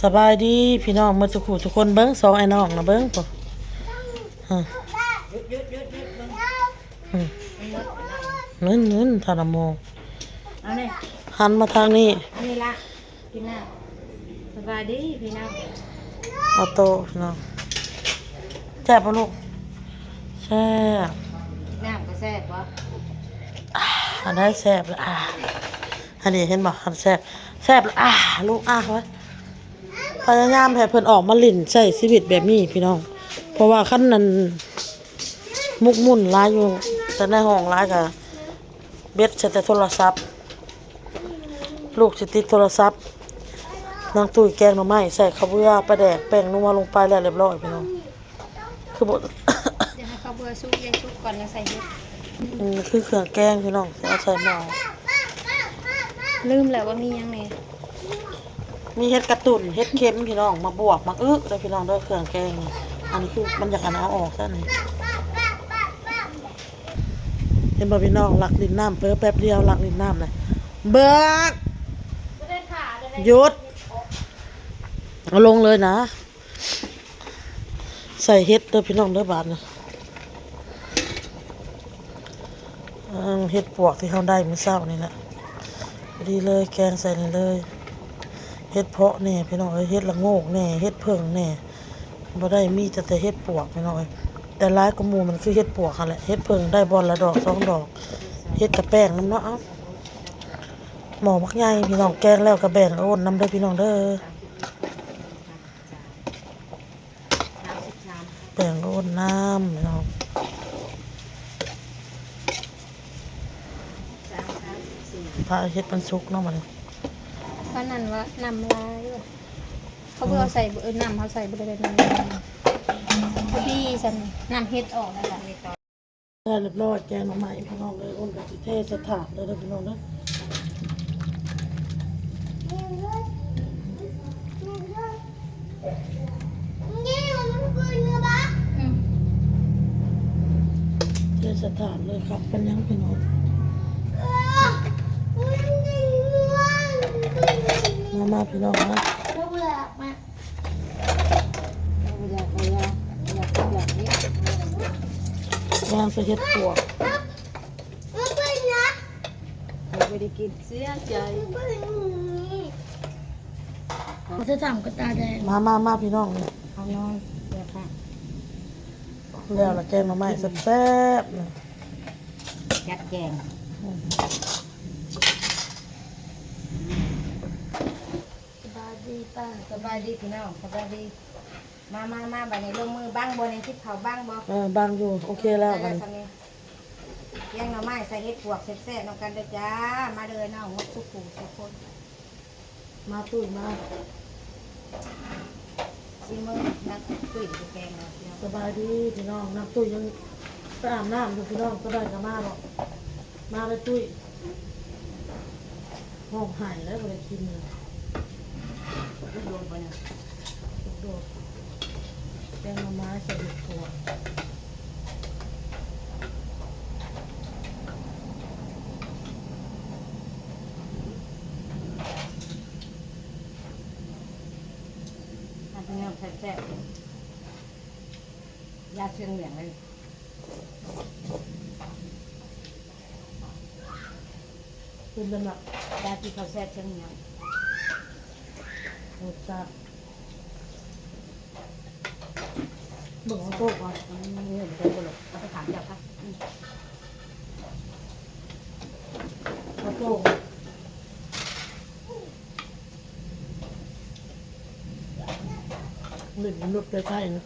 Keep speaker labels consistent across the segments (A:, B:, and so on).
A: สบายดีพี่น้องมาสุขุทุกคนเบิ้งสองไอ้น้องนะเบิ้งปะฮะอืมนั่นนั่นทานโม
B: เอาเลย
A: หันมาทางนี้
B: อันนี้ละพี่น้าสบายดีพี่น้า
A: เอาโตะพี่น้องแซ่บปะลูกแซ่บ
B: น้ำก็แซ่บวะ
A: อันได้แซ่บแล้วอ่าอันนี้เห็นบ่อันแซ่บแซ่บแล้วอ่าลูกอ่าไว้ พยายามให้เพิ่นออกมาลิ่นใช้ชีวิตแบบนี้พี่น้อง เพราะว่าขั้นนั้นมุกมุ่นร้ายอยู่ แต่ในห้องร้ายกับเบ็ดใช้แต่โทรศัพท์ ลูกสิติดโทรศัพท์นางตุ้ยแกงหน่อไม้ใส่ข้าวเบื่อปลาแดกแป้งนัวลงไปแล้วเรียบร้อยพี่น้อง คือบ่
B: เดี๋ยวให้เขาเบื่อซุกยังซุกก่อนยังใส่เห็ด
A: อืมคือเครื่องแกงพี่น้องสิเอาใส่หม้อ
B: ลืมแล้วว่ามียังไง
A: มีเห็ดกระตุ่นเห็ดเค็มพี่น้องมาบวกมาอึเลยพี่น้องเด้วยเครื่องแกงนี่อันนี้คือมันอยากเอาออกซะนี่เห็นบ่พี่น้องหลักลินน้ำเพิ่อแป๊บเดียวหลักลินน้ำเลยเบิกหยุดเอาลงเลยนะ ใส่เห็ดเด้อพี่น้องเด้อบาทนะเห็ดปวกที่เขาได้มื้อเช้านี่แหละดีเลยแกงใส่นี่เลย เฮ็ดเพาะแน่พี่น้องเอ้ยเฮ็ดละโงกแน่เฮ็ดเพิ่งแน่บ่ได้มีแต่แต่เฮ็ดปวกพี่น้องเอ้ยแต่หลายกว่าหมู่มันคือเฮ็ดปวกหั่นแหละเฮ็ดเพิ่งได้บอลละดอกสองดอกเฮ็ดกระแป้งน้ำเนาะหมอบักใหญ่พี่น้องแกงแล้วก็แบ่งโอนน้ำเด้พี่น้องเด้อแบ่งโอนน้ำพี่น้อง
B: สามสา
A: เฮ็ดมันสุกเนาะมัน
B: เพราะนั่นว่านำลายว่ะเขาเบื่อใส่เออน้ำเขาใส่บริเวณนั้นพอดีสันน้ำเฮ็ดออกแล้วค่ะ
A: ได้เรียบร้อยแกงหน่อไม้พี่น้องเลยโอนกับสิเทสถานเด้อเด้อพี่น้องเด้อ
B: อืม
A: เทสถานเลยครับเป็นยังพี่น้อง มามาพี่น้องนะ
B: เอาอยากเอาอยากเอาอยากเอาอยากนี้
A: วางใส่เฮ็ดปวก
B: เราไม่ได้กินเสียใจ
C: เขาจะทำกระตาแดง
A: มามามาพี่น้องนี่
B: เอาน้อยเดี๋ยวค่ะ
A: แล้วละแกงหน่อไม้แซ่บๆนี่
B: ยัดแกงสบาย ดีป้าสบายดีพี่น้องสบายดี มามามาบัดนี้ลงมือบ้างบนในที่เขาบ้างบ่
A: เออบางอยู่โอเคแล้วมัน
B: ทำนี้แยงหน่อไม้ใส่เห็ดปวกแซ่บๆน้องกันเด้อจ้า มาเลยน้องงดทุกผู้ทุกคน
A: มาตุ้ยมา
B: ซิมือนักตุ้ยจะแกงเราพี่น้อง
A: สบายดีพี่น้องน้ำตุ้ยยังไปอาบน้ำอยู่พี่น้องก็ได้ก็มาหรอกมาเลยตุ้ยห้องหายแล้วบ่ได้กินเลย
B: ลูกโดนไปเนี่ย
A: โดดแกงหน่อไม้ใส่เห็ดปวก
B: ทำเป็นน้ำ แซ่บยาเชียงเหลียงเลย
A: เป็นเป็นแบบ
B: ยาที่เขาแซ่บเชียงเหลียง
A: รสชาติเบิ่งเอาโต๊ะก่อน
B: อืมนี่เหมือนกันบ่หรอกเอาไปถามเจ้าค่ะ
A: เอาโต๊ะ หนึ่งลุกไปใกล้นะ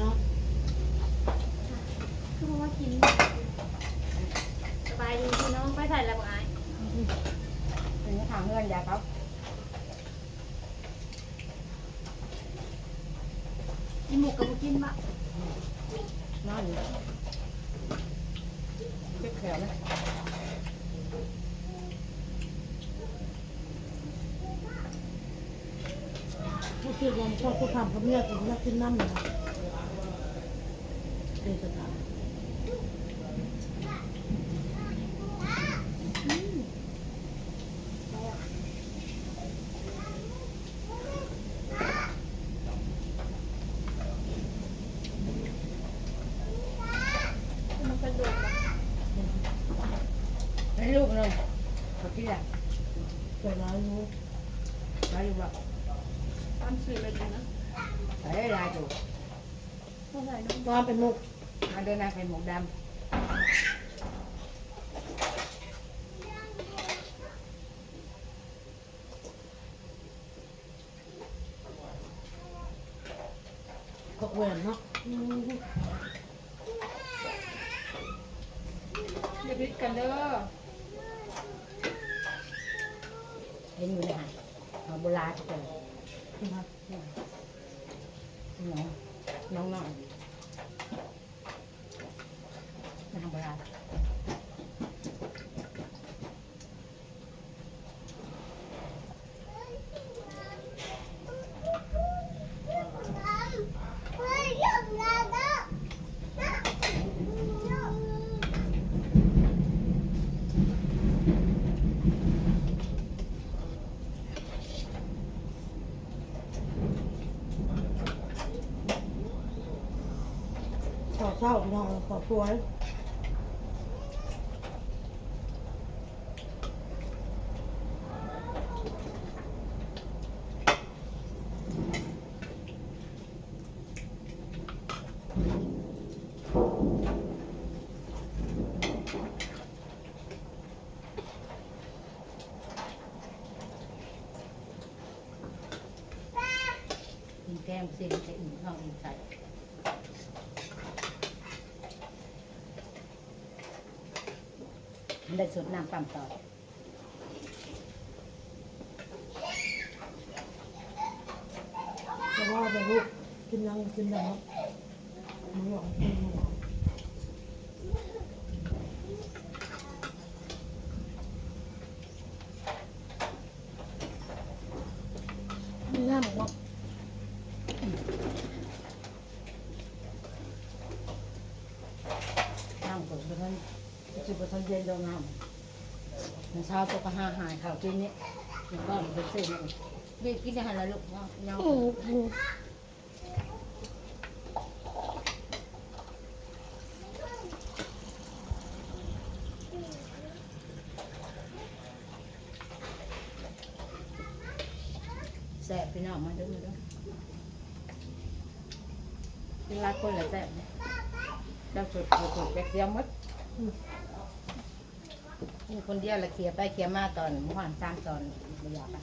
A: นะ
C: หมู กับบุกินบะ
B: นอนอยู่เจ็บแขนนะ
A: ผู้ชื่อวันชอบผู้ทำกับเมียกินนักกินน้ำเลยนะเดชะตา
D: มันกระโดดบ่
B: ให้ลูกเลยเขาที่แหละ
A: เกิดร้ายรู้
B: มาอยู่แบบ
D: ตามสื่อเลยดีนะ
B: ใส่ลายอยู่
D: เท่าไหร่น้อง
A: ว่าเป็นมุก
B: มาเดินน้าเป็นหมวกด
A: กกแหวนเนาะอืม
D: อย่าพิดกันเด้อ
B: เห็นอยู่ในหาดเอาโบราณเจอ
A: นะคะ
B: น้องน้องน้องมาทำโบราณ
A: ขอเศร้า พี่น้องขอสวย
B: กินแก้มเสียงจะอิ่มท้องอิ่มใจมัน ได้สุดน้ำปั๊มต่อ
A: แต่ว่าเป็นลูกกินยังกินยังมึงหลอกกินมึงหลอก
C: มีหน้าหมูว่า
B: น้ำเปิดไปท่าน จุดไปท่านเย็นโดนน้ำมันเช้าตัวก็หาหายข่าวกินนี้มันก็มันเป็นเส้นนี่เด็กกินได้หันละลูกเนาะเนาะแสบพี่น้องมาด้วยมาด้วยกินรักคนละแสบเนี่ยเจ้าสุดสุดแป๊กเดียวหมด นี่คนเดียวละเคียไปเคียมาตอนเมื่อวานสร้างตอนไม่อยากไป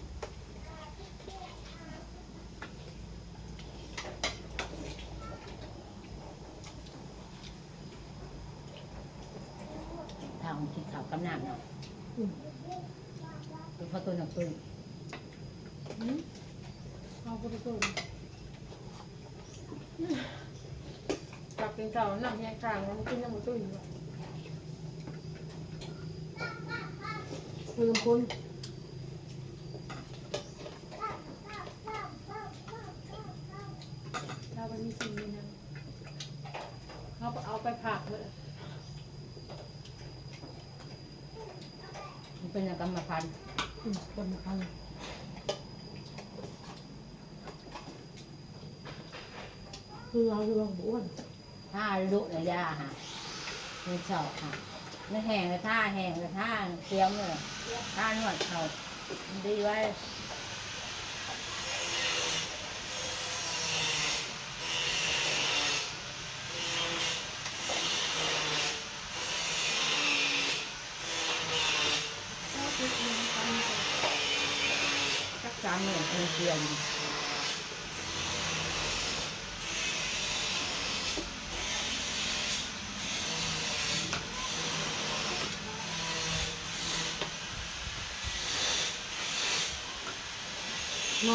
B: ทางคิดข่าวกำนังเนาะ
A: อืม
B: เป็นพ่อตัวหนักปืน
D: เอาไปดูกลับเป็นเก่าน้ำแห้งกลางแล้วมันกินน้ำมันตุ้ยอยู่
A: ลืมคน
D: ถ้ามันมีสิ่งนี้นะเขาเอาไปผักเลย
B: มันเป็นอย่างกรรมพันธุ์
A: อืมคนพันคือเราคือเราบ้วน
B: ถ้าลุระยะฮะมันชอบค่ะ ไม่แห้งเลยท่าแห้งเลยท่าเคี้ยวเลยท่านวดเขาดีไว้สักสามหมื่นเป็น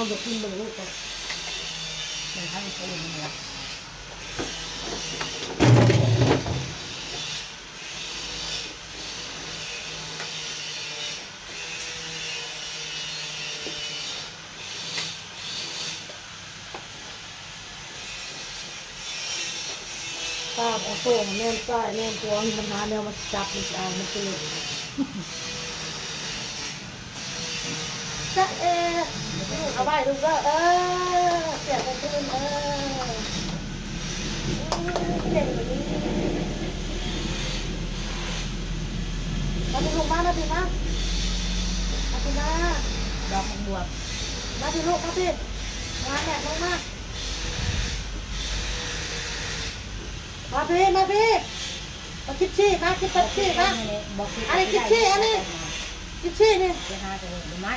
B: เดือน
A: นอนจะกินไปเลยก็
B: มันทั้งคืนเลย
A: ป้าเอาโซ่มาแม่นใต้แม่นตัวมีปัญหาแนวมาจับมันจะเอามันจะหลุดจะเอ เอาไปดูก็เออเสียบกันขึ้นเออเก่งแบบนี้มาพี่ลูกมามาพี่มามาพี่มา
B: ดอกบวบ
A: มาพี่ลูกมาพี่มาแม่ลงมามาพี่มาพี่มาคิดชี้มาคิดตัดชี้มา
B: บอก
A: อันนี้คิดชื่ออันนี้คิดชี้นี่
B: ไปหาแต่หรือไม่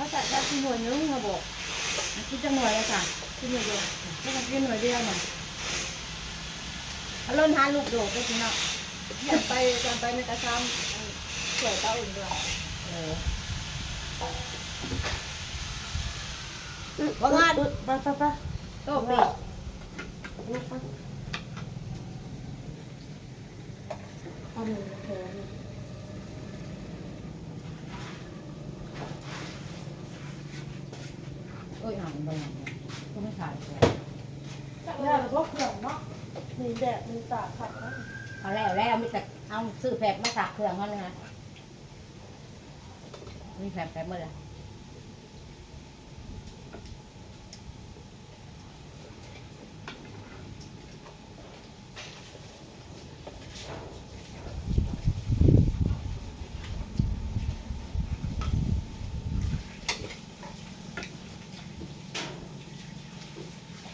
A: ห
B: มากขับทองขึ้นมาลายที่นี่นะ
D: ร้ายน่ะถ้าเฮ็ดเป็นก่อนอันนี้
B: นี่คือเรารตัวลูกเด็กคือตัวลายที่เลย
D: เขาจัดได้ที่หน่วยนึงมาบอก
B: คิดจังหน่วยแล้วจ้ะ
D: ที่หน่วยเดียว
B: ไม่ต้องกินหน่วยเดียวน่ะเอาล้นหาลูกโดดได้จริงเนาะ
D: ยากไปจำไปในกระซ้ำสวยเต้าอื่นด้วย
B: เออว่างาน
A: ไปไปไป
B: โต๊ะปี
A: ลูกปเอามือ
B: เอ้ยหางบางอย่างก็ไม่ขายเลย
A: เนี่ยเราก็เขื่องเนาะมีแดดมีตากขัดนะ
B: เอาแล้วแล้วมีแต่เอาซื้อแผลมาสักเครื่องเขาเลยนะมีแผลแผลเมื่อไร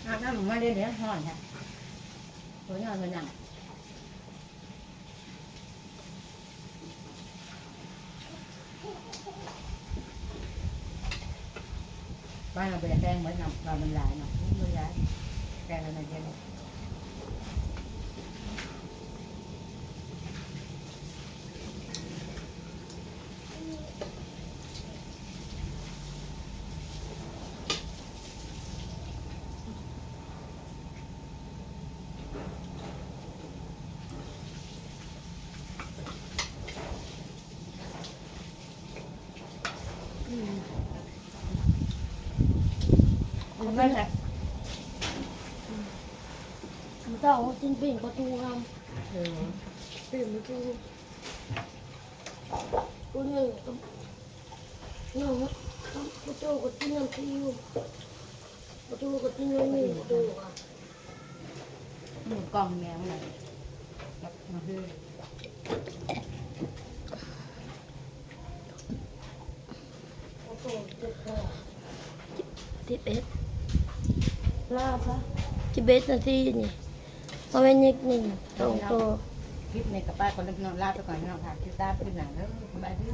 B: อาบน้ำมา เรียนเดี๋ยวห่อนค่ะตัวนอนตัวนั่งบ้านเราเป็นแกงเหมือนน้ำเรามันหลายเนาะมันหลายแกงอะไรเยอะมั ไม่ใช่
C: มันต้องจิ้นปิ่งประตูท
B: เออำ
C: ปิ่งประตูกูหนึ่งหนึ่งประตูกับที่นั่งที่อยู่ประตูกับที่นั่งนี่ประตูอะ
B: หมูกล่องแมวเลยกับมาฮือ
C: ทิศเอ็ด
A: ลาซะ
C: ทิเบตนาทีนี่เพราะเป็นนิดหนึ่งสองตัว
B: คลิปในกับป้าคนเล็กน้องลาไปก่อนน้องค่ะคิดตามเป็นหนังแล้วสบายดี